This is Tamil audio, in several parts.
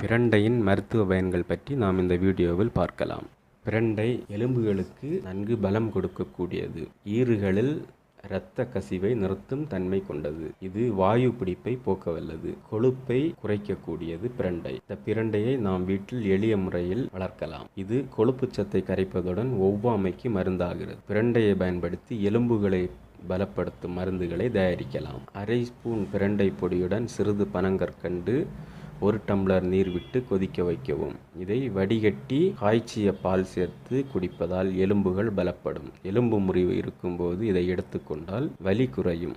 பிரண்டையின் மருத்துவ பயன்கள் பற்றி நாம் இந்த வீடியோவில் பார்க்கலாம். பிரண்டை எலும்புகளுக்கு நன்கு பலம் கொடுக்கக்கூடியது. ஈறுகளில் இரத்த கசிவை நிறுத்தும் தன்மை கொண்டது. இது வாயு பிடிப்பை போக்க வல்லது கொழுப்பை குறைக்கக்கூடியது பிரண்டை. இந்த பிரண்டையை நாம் வீட்டில் எளிய முறையில் வளர்க்கலாம். இது கொழுப்பு சத்தை கரைப்பதுடன் ஒவ்வாமைக்கு மருந்தாகிறது. பிரண்டையை பயன்படுத்தி எலும்புகளை பலப்படுத்தும் மருந்துகளை தயாரிக்கலாம். அரை ஸ்பூன் பிரண்டை பொடியுடன் சிறிது பனங்கற்கண்டு ஒரு டம்ளர் நீர் விட்டு கொதிக்க வைக்கவும். இதை வடிகட்டி காய்ச்சிய பால் சேர்த்து குடிப்பதால் எலும்புகள் பலப்படும். எலும்பு முறிவு இருக்கும்போது இதை எடுத்துக்கொண்டால் வலி குறையும்.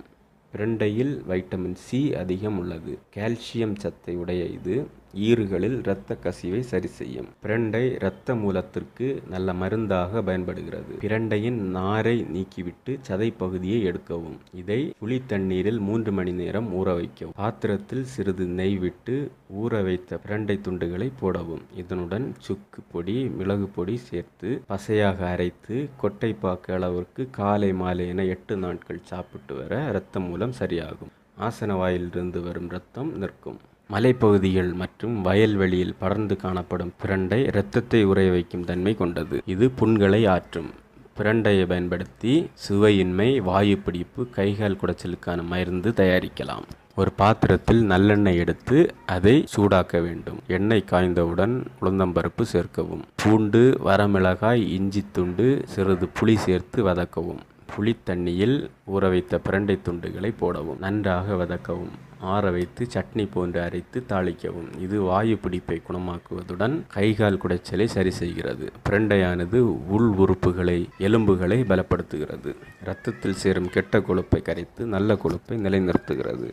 பிரண்டையில் வைட்டமின் சி அதிகம் உள்ளது. கால்சியம் சத்தை உடைய இது ஈறுகளில் இரத்த கசிவை சரி செய்யும். பிரண்டை இரத்த மூலத்திற்கு நல்ல மருந்தாக பயன்படுகிறது. பிரண்டையின் நாரை நீக்கிவிட்டு சதை பகுதியை எடுக்கவும். இதை புளி தண்ணீரில் மூன்று மணி நேரம் ஊற வைக்கவும். பாத்திரத்தில் சிறிது நெய் விட்டு ஊற வைத்த பிரண்டை துண்டுகளை போடவும். இதனுடன் சுக்கு பொடி மிளகு பொடி சேர்த்து பசையாக அரைத்து கொட்டைப்பாக்கு அளவிற்கு காலை மாலை என எட்டு நாட்கள் சாப்பிட்டு வர இரத்த மூலம் சரியாகும். ஆசன வாயிலிருந்து வரும் இரத்தம் நிற்கும். மலைப்பகுதிகள் மற்றும் வயல்வெளியில் படர்ந்து காணப்படும் பிரண்டை இரத்தத்தை உறைய வைக்கும் தன்மை கொண்டது. இது புண்களை ஆற்றும். பிரண்டையை பயன்படுத்தி சுவையின்மை வாயு பிடிப்பு கைகால் குடைச்சலுக்கான மருந்து தயாரிக்கலாம். ஒரு பாத்திரத்தில் நல்லெண்ணெய் எடுத்து அதை சூடாக்க வேண்டும். எண்ணெய் காய்ந்தவுடன் உளுந்தம்பருப்பு சேர்க்கவும். பூண்டு வரமிளகாய் இஞ்சி துண்டு சிறிது புளி சேர்த்து வதக்கவும். புளி தண்ணியில் ஊற வைத்த பிரண்டை துண்டுகளை போடவும். நன்றாக வதக்கவும். ஆற வைத்து சட்னி போன்று அரைத்து தாளிக்கவும். இது வாயு பிடிப்பை குணமாக்குவதுடன் கைகால் குடைச்சலை சரி செய்கிறது. பிரண்டையானது உள் உறுப்புகளை எலும்புகளை பலப்படுத்துகிறது. இரத்தத்தில் சேரும் கெட்ட கொழுப்பை கரைத்து நல்ல கொழுப்பை நிலைநிறுத்துகிறது.